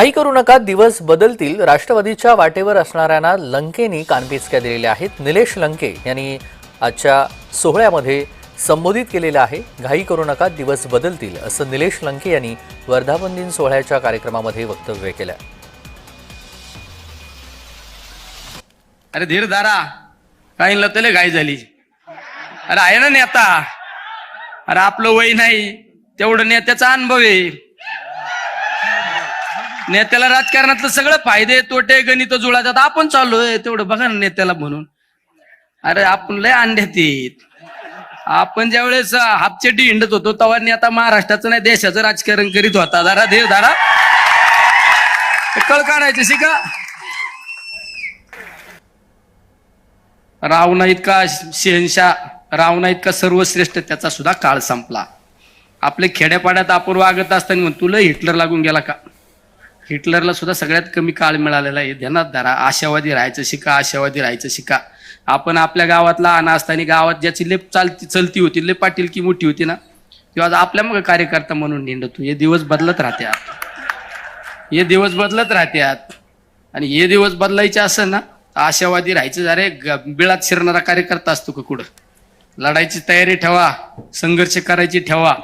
काही करू नका दिवस बदलतील. राष्ट्रवादीच्या वाटेवर असणाऱ्यांना लंकेनी कानपिचक्या दिलेल्या आहेत. निलेश लंके यांनी आजच्या सोहळ्यामध्ये संबोधित केलेलं आहे. घाई करू नका दिवस बदलतील असं निलेश लंके यांनी वर्धापन दिन सोहळ्याच्या कार्यक्रमामध्ये वक्तव्य केलं. अरे धीर दारा काही लतले घाई झाली. अरे आहे ना नेता. अरे आपलं वय नाही तेवढं नेत्याचा अनुभव आहे. नेत्याला राजकारणातलं सगळं फायदे तोटे गणित जुळातात. आपण चाललोय तेवढं बघा ना नेत्याला म्हणून. अरे आपण लय अंड्यात येत आपण ज्या वेळेस हापचेटी हिंडत होतो तेव्हा नेता महाराष्ट्राचं नाही देशाचं राजकारण करीत होता. जरा देव दारा. कळ काढायचं शिका. रावणा इतका शहनशाह? रावणा इतका सर्वश्रेष्ठ? त्याचा सुद्धा काळ संपला. आपले खेड्यापाड्यात आपण वागत असताना तुला हिटलर लागून गेला का? हिटलरला सुद्धा सगळ्यात कमी काळ मिळालेला आहे. ध्यानात धरा. आशावादी राहायचं शिका आशावादी राहायचं शिका. आपण आपल्या गावात लहान असताना गावात ज्याची लेप चालती चलती होती लेप पाटील की मोठी होती ना तेव्हा आज आपल्या मग कार्यकर्ता म्हणून निंडतो. हे दिवस बदलत राहत्यात. हे दिवस बदलत राहत्यात. आणि हे दिवस बदलायचे असं ना आशावादी राहायचं अरे ग- बिळात शिरणारा कार्यकर्ता असतो का कुठं? लढायची तयारी ठेवा. संघर्ष करायची ठेवा.